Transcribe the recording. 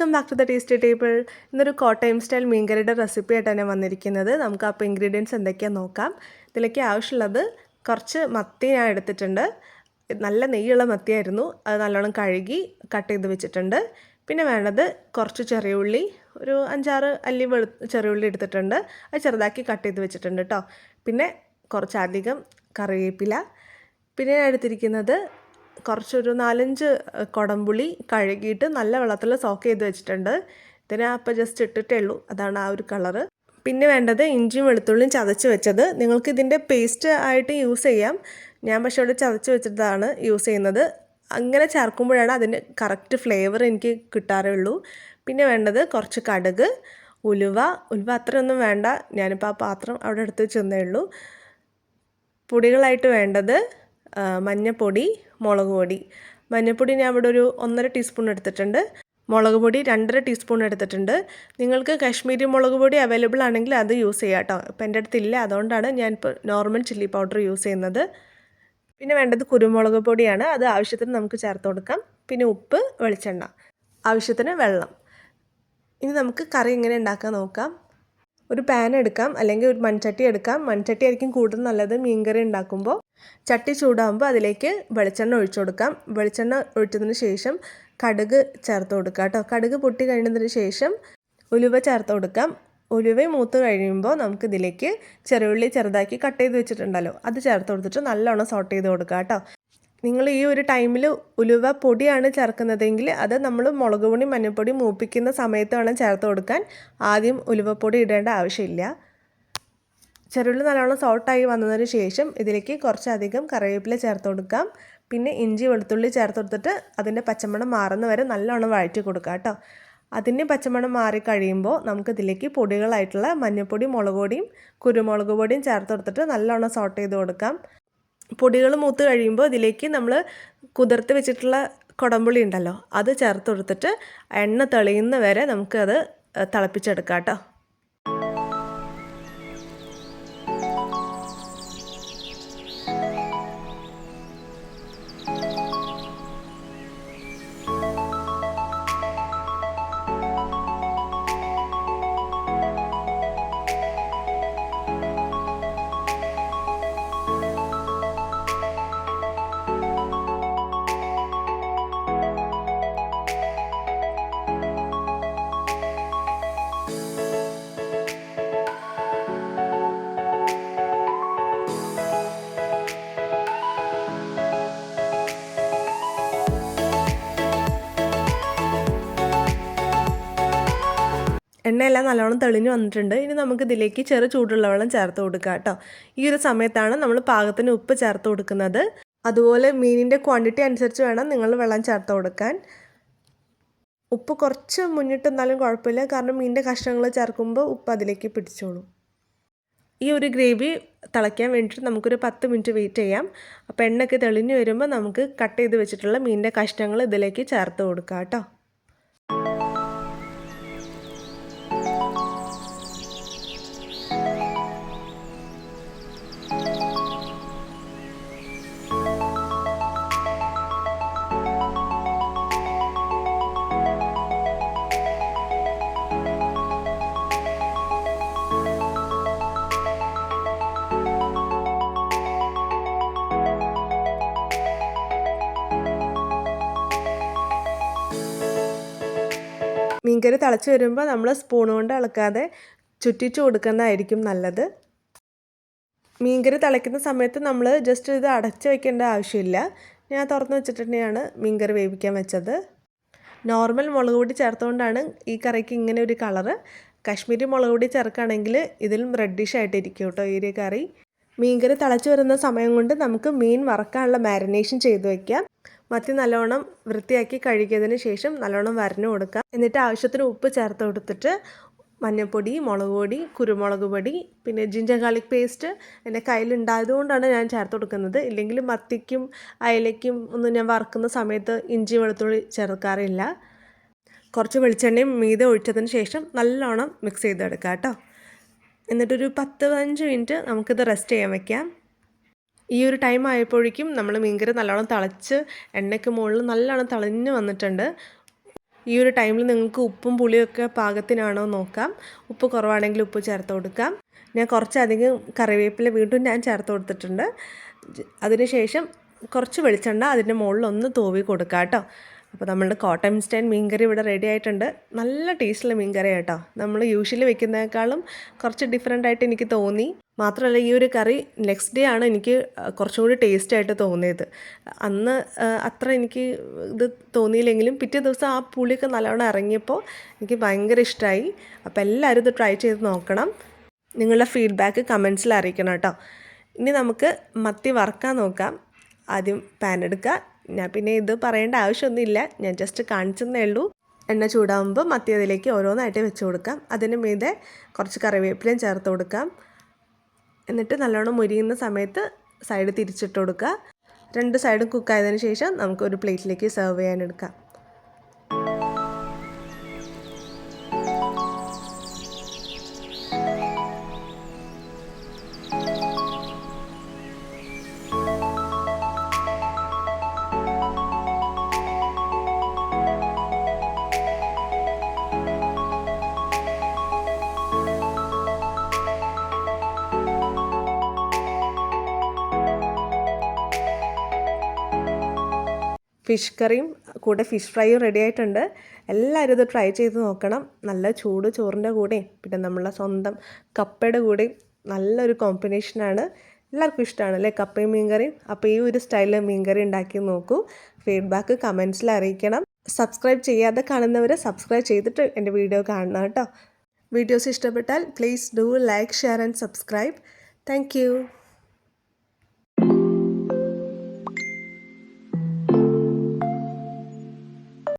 Welcome back to the tasty table ഇന്നൊരു Kottayam style മീൻകറിയുടെ recipe ആയിട്ടാണ് വന്നിരിക്കുന്നത്. നമുക്ക് അപ്പോൾ ഇൻഗ്രീഡിയൻസ് എന്തൊക്കെയാണെന്ന് നോക്കാം. ഇതിലേക്ക് ആവശ്യമുള്ളത് കുറച്ച് മത്തി ഞാൻ എടുത്തിട്ടുണ്ട്. നല്ല നെയ്യുള്ള മത്തിയായിരുന്നു. അത് നല്ലോണം കഴുകി കട്ട് ചെയ്ത് വെച്ചിട്ടുണ്ട്. പിന്നെ വേണ്ടത് കുറച്ച് ചെറിയ ഉള്ളി ഒരു അഞ്ചാറ് അല്ലി വെളു ചെറിയ ഉള്ളി എടുത്തിട്ടുണ്ട്. അത് ചെറുതാക്കി കട്ട് ചെയ്ത് വെച്ചിട്ടുണ്ട് കേട്ടോ പിന്നെ കുറച്ചധികം കറിവേപ്പില. പിന്നെ ഞാൻ എടുത്തിരിക്കുന്നത് കുറച്ചൊരു നാലഞ്ച് കുടംപുളി കഴുകിയിട്ട് നല്ല വെള്ളത്തിൽ സോക്ക് ചെയ്ത് വെച്ചിട്ടുണ്ട്. ഇതിനെ അപ്പം ജസ്റ്റ് ഇട്ടിട്ടേ ഉള്ളൂ. അതാണ് ആ ഒരു കളറ് പിന്നെ വേണ്ടത് ഇഞ്ചിയും വെളുത്തുള്ളിയും ചതച്ച് വെച്ചത്. നിങ്ങൾക്ക് ഇതിന്റെ പേസ്റ്റ് ആയിട്ട് യൂസ് ചെയ്യാം. ഞാൻ പക്ഷേ ഇവിടെ ചതച്ച് വെച്ചിട്ടാണ് യൂസ് ചെയ്യുന്നത്. അങ്ങനെ ചേർക്കുമ്പോഴാണ് അതിന് കറക്റ്റ് ഫ്ലേവർ എനിക്ക് കിട്ടാറേ ഉള്ളൂ പിന്നെ വേണ്ടത് കുറച്ച് കടുക് ഉലുവ. ഉലുവ അത്രയൊന്നും വേണ്ട. ഞാനിപ്പോൾ ആ പാത്രം അവിടെ എടുത്ത് വെച്ചെന്നേ ഉള്ളൂ. പൊടികളായിട്ട് വേണ്ടത് മഞ്ഞൾപ്പൊടി മുളക് പൊടി. മഞ്ഞൾപ്പൊടി ഞാൻ ഇവിടെ ഒരു ഒന്നര ടീസ്പൂൺ എടുത്തിട്ടുണ്ട്. മുളക് പൊടി രണ്ടര ടീസ്പൂൺ എടുത്തിട്ടുണ്ട്. നിങ്ങൾക്ക് കാശ്മീരി മുളക് പൊടി അവൈലബിൾ ആണെങ്കിൽ അത് യൂസ് ചെയ്യാം കേട്ടോ ഇപ്പം എന്റെ അടുത്തില്ല അതുകൊണ്ടാണ് ഞാൻ ഇപ്പോൾ നോർമൽ ചില്ലി പൗഡർ യൂസ് ചെയ്യുന്നത്. പിന്നെ വേണ്ടത് കുരുമുളക് പൊടിയാണ്. അത് ആവശ്യത്തിന് നമുക്ക് ചേർത്ത് കൊടുക്കാം. പിന്നെ ഉപ്പ് വെളിച്ചെണ്ണ. ആവശ്യത്തിന് വെള്ളം. ഇനി നമുക്ക് കറി എങ്ങനെ ഉണ്ടാക്കാൻ നോക്കാം. ഒരു പാൻ എടുക്കാം. അല്ലെങ്കിൽ ഒരു മൺചട്ടി എടുക്കാം. മൺചട്ടി ആയിരിക്കും കൂടുതൽ നല്ലത്. മീൻകറി ഉണ്ടാക്കുമ്പോൾ. ചട്ടി ചൂടാകുമ്പോൾ അതിലേക്ക് വെളിച്ചെണ്ണ ഒഴിച്ചു കൊടുക്കാം. വെളിച്ചെണ്ണ ഒഴിച്ചതിന് ശേഷം കടുക് ചേർത്ത് കൊടുക്കുക കേട്ടോ. കടുക് പൊട്ടി കഴിഞ്ഞതിന് ശേഷം ഉലുവ ചേർത്ത് കൊടുക്കാം. ഉലുവ മൂത്ത് കഴിയുമ്പോൾ നമുക്ക് ഇതിലേക്ക് ചെറുള്ളി ചെറുതാക്കി കട്ട് ചെയ്ത് വെച്ചിട്ടുണ്ടല്ലോ അത് ചേർത്ത് കൊടുത്തിട്ട് നല്ലോണം സോട്ട് ചെയ്ത് കൊടുക്കുക കേട്ടോ. നിങ്ങൾ ഈ ഒരു ടൈമിൽ ഉലുവ പൊടിയാണ് ചേർക്കുന്നതെങ്കിൽ അത് നമ്മൾ മുളക് പൊടി മഞ്ഞൾപ്പൊടി മൂപ്പിക്കുന്ന സമയത്ത് വേണം ചേർത്ത് കൊടുക്കാൻ. ആദ്യം ഉലുവപ്പൊടി ഇടേണ്ട ആവശ്യമില്ല. ചെറുള്ളി നല്ലോണം സോൾട്ടായി വന്നതിന് ശേഷം ഇതിലേക്ക് കുറച്ചധികം കറിവേപ്പില ചേർത്ത് കൊടുക്കാം. പിന്നെ ഇഞ്ചി വെളുത്തുള്ളി ചേർത്ത് കൊടുത്തിട്ട് അതിന്റെ പച്ചമണം മാറുന്ന വരെ നല്ലോണം വഴറ്റി കൊടുക്കുക കേട്ടോ. അതിന്റെ പച്ചമണം മാറി കഴിയുമ്പോൾ നമുക്ക് ഇതിലേക്ക് പൊടികളായിട്ടുള്ള മഞ്ഞൾപ്പൊടി മുളക് പൊടിയും കുരുമുളക് പൊടിയും ചേർത്ത് കൊടുത്തിട്ട് നല്ലോണം സോട്ട് ചെയ്ത് കൊടുക്കാം. പൊടികൾ മൂത്ത് കഴിയുമ്പോൾ ഇതിലേക്ക് നമ്മൾ കുതിർത്ത് വെച്ചിട്ടുള്ള കുടമ്പുളി ഉണ്ടല്ലോ അത് ചേർത്ത് കൊടുത്തിട്ട് എണ്ണ തെളിയുന്ന വരെ നമുക്കത് തിളപ്പിച്ചെടുക്കാം കേട്ടോ. എണ്ണയെല്ലാം നല്ലോണം തെളിഞ്ഞ് വന്നിട്ടുണ്ട്. ഇനി നമുക്ക് ഇതിലേക്ക് ചെറു ചൂടുള്ള വെള്ളം ചേർത്ത് കൊടുക്കുക കേട്ടോ. ഈ ഒരു സമയത്താണ് നമ്മൾ പാകത്തിന് ഉപ്പ് ചേർത്ത് കൊടുക്കുന്നത്. അതുപോലെ മീനിന്റെ ക്വാണ്ടിറ്റി അനുസരിച്ച് വേണം നിങ്ങൾ വെള്ളം ചേർത്ത് കൊടുക്കാൻ. ഉപ്പ് കുറച്ച് മുന്നിട്ട് എന്നാലും കുഴപ്പമില്ല. കാരണം മീനിന്റെ കഷ്ണങ്ങൾ ചേർക്കുമ്പോൾ ഉപ്പ് അതിലേക്ക് പിടിച്ചോളും. ഈ ഒരു ഗ്രേവി തിളയ്ക്കാൻ വേണ്ടിയിട്ട് നമുക്കൊരു പത്ത് മിനിറ്റ് വെയിറ്റ് ചെയ്യാം. അപ്പോൾ എണ്ണയൊക്കെ തെളിഞ്ഞ് വരുമ്പോൾ നമുക്ക് കട്ട് ചെയ്ത് വെച്ചിട്ടുള്ള മീനിന്റെ കഷ്ണങ്ങൾ ഇതിലേക്ക് ചേർത്ത് കൊടുക്കാം കേട്ടോ. മീൻകറി തിളച്ച് വരുമ്പോൾ നമ്മൾ സ്പൂൺ കൊണ്ട് ഇളക്കാതെ ചുറ്റിച്ച് കൊടുക്കുന്നതായിരിക്കും നല്ലത്. മീൻകറി തിളയ്ക്കുന്ന സമയത്ത് നമ്മൾ ജസ്റ്റ് ഇത് അടച്ച് വയ്ക്കേണ്ട ആവശ്യമില്ല. ഞാൻ തുറന്ന് വെച്ചിട്ട് തന്നെയാണ് മീൻകറി വേവിക്കാൻ വെച്ചത്. നോർമൽ മുളക് പൊടി ചേർത്തുകൊണ്ടാണ് ഈ കറിക്ക് ഇങ്ങനെ ഒരു കളറ് കാശ്മീരി മുളക് പൊടി ചേർക്കുകയാണെങ്കിൽ ഇതിലും റെഡിഷ് ആയിട്ടിരിക്കും കേട്ടോ ഈ കറി. മീൻകറി തിളച്ച് വരുന്ന സമയം കൊണ്ട് നമുക്ക് മീൻ വറക്കാനുള്ള മാരിനേഷൻ ചെയ്ത് വയ്ക്കാം മത്തി നല്ലോണം വൃത്തിയാക്കി കഴുകിയതിന് ശേഷം നല്ലോണം വരഞ്ഞു കൊടുക്കുക. എന്നിട്ട് ആവശ്യത്തിന് ഉപ്പ് ചേർത്ത് കൊടുത്തിട്ട് മഞ്ഞൾപ്പൊടി മുളക് പൊടി കുരുമുളക് പൊടി പിന്നെ ജിഞ്ചർ ഗാർലിക് പേസ്റ്റ് എന്റെ കയ്യിലുണ്ടായതുകൊണ്ടാണ് ഞാൻ ചേർത്ത് കൊടുക്കുന്നത്. ഇല്ലെങ്കിൽ മത്തിക്കും അയലയ്ക്കും ഒന്നും ഞാൻ വറുക്കുന്ന സമയത്ത് ഇഞ്ചി വെളുത്തുള്ളി ചേർക്കാറില്ല. കുറച്ച് വെളിച്ചെണ്ണയും മീതെ ഒഴിച്ചതിന് ശേഷം നല്ലോണം മിക്സ് ചെയ്തെടുക്കാം കേട്ടോ. എന്നിട്ടൊരു പത്ത് പതിനഞ്ച് മിനിറ്റ് നമുക്കിത് റെസ്റ്റ് ചെയ്യാൻ വെക്കാം. ഈ ഒരു ടൈം ആയപ്പോഴേക്കും നമ്മൾ മീൻകറി നല്ലോണം തിളച്ച് എണ്ണയ്ക്ക് മുകളിൽ നല്ലോണം തിളഞ്ഞ് വന്നിട്ടുണ്ട്. ഈ ഒരു ടൈമിൽ നിങ്ങൾക്ക് ഉപ്പും പുളിയൊക്കെ പാകത്തിനാണോ നോക്കാം. ഉപ്പ് കുറവാണെങ്കിൽ ഉപ്പ് ചേർത്ത് കൊടുക്കാം. ഞാൻ കുറച്ചധികം കറിവേപ്പില വീണ്ടും ഞാൻ ചേർത്ത് കൊടുത്തിട്ടുണ്ട്. അതിനുശേഷം കുറച്ച് വെളിച്ചെണ്ണ അതിന്റെ മുകളിൽ ഒന്ന് തൂവി കൊടുക്കാം കേട്ടോ. അപ്പോൾ നമ്മളുടെ കോട്ടൺ സ്റ്റൈൻ മീൻകറി ഇവിടെ റെഡി ആയിട്ടുണ്ട്. നല്ല ടേസ്റ്റുള്ള മീൻകറി കേട്ടോ. നമ്മൾ യൂഷ്വലി വെക്കുന്നതിനേക്കാളും കുറച്ച് ഡിഫറെന്റ് ആയിട്ട് എനിക്ക് തോന്നി. മാത്രമല്ല ഈ ഒരു കറി നെക്സ്റ്റ് ഡേ ആണ് എനിക്ക് കുറച്ചും കൂടി ടേസ്റ്റ് ആയിട്ട് തോന്നിയത്. അന്ന് അത്ര എനിക്ക് ഇത് തോന്നിയില്ലെങ്കിലും പിറ്റേ ദിവസം ആ പുളിയൊക്കെ നല്ലവണ്ണം ഇറങ്ങിയപ്പോൾ എനിക്ക് ഭയങ്കര ഇഷ്ടമായി അപ്പോൾ എല്ലാവരും ഇത് ട്രൈ ചെയ്ത് നോക്കണം. നിങ്ങളുടെ ഫീഡ്ബാക്ക് കമൻസിൽ അറിയിക്കണം കേട്ടോ. ഇനി നമുക്ക് മത്തി വറക്കാൻ നോക്കാം. ആദ്യം പാൻ എടുക്കുക. ഞാൻ പിന്നെ ഇത് പറയേണ്ട ആവശ്യമൊന്നുമില്ല. ഞാൻ ജസ്റ്റ് കാണിച്ചെന്നേ ഉള്ളൂ. എണ്ണ ചൂടാകുമ്പോൾ മത്തി അതിലേക്ക് ഓരോന്നായിട്ട് വെച്ച് കൊടുക്കാം. അതിന് മീതെ കുറച്ച് കറിവേപ്പിലയും ചേർത്ത് കൊടുക്കാം. എന്നിട്ട് നല്ലോണം മുരിയുന്ന സമയത്ത് സൈഡ് തിരിച്ചിട്ട് കൊടുക്കുക. രണ്ട് സൈഡും കുക്കായതിനു ശേഷം നമുക്ക് ഒരു പ്ലേറ്റിലേക്ക് സെർവ് ചെയ്യാൻ ഫിഷ് കറിയും കൂടെ ഫിഷ് ഫ്രൈയും റെഡി ആയിട്ടുണ്ട്. എല്ലാവരും ഇത് ട്രൈ ചെയ്ത് നോക്കണം. നല്ല ചൂട് ചോറിന്റെ കൂടെയും പിന്നെ നമ്മളെ സ്വന്തം കപ്പയുടെ കൂടെയും നല്ലൊരു കോമ്പിനേഷനാണ് എല്ലാവർക്കും ഇഷ്ടമാണ് അല്ലേ? കപ്പയും മീൻകറിയും. അപ്പോൾ ഈ ഒരു സ്റ്റൈലിൽ മീൻകറി ഉണ്ടാക്കി നോക്കൂ. ഫീഡ്ബാക്ക് കമൻസിൽ അറിയിക്കണം. സബ്സ്ക്രൈബ് ചെയ്യാതെ കാണുന്നവർ സബ്സ്ക്രൈബ് ചെയ്തിട്ട് എന്റെ വീഡിയോ കാണണം കേട്ടോ. വീഡിയോസ് ഇഷ്ടപ്പെട്ടാൽ please do like share and subscribe thank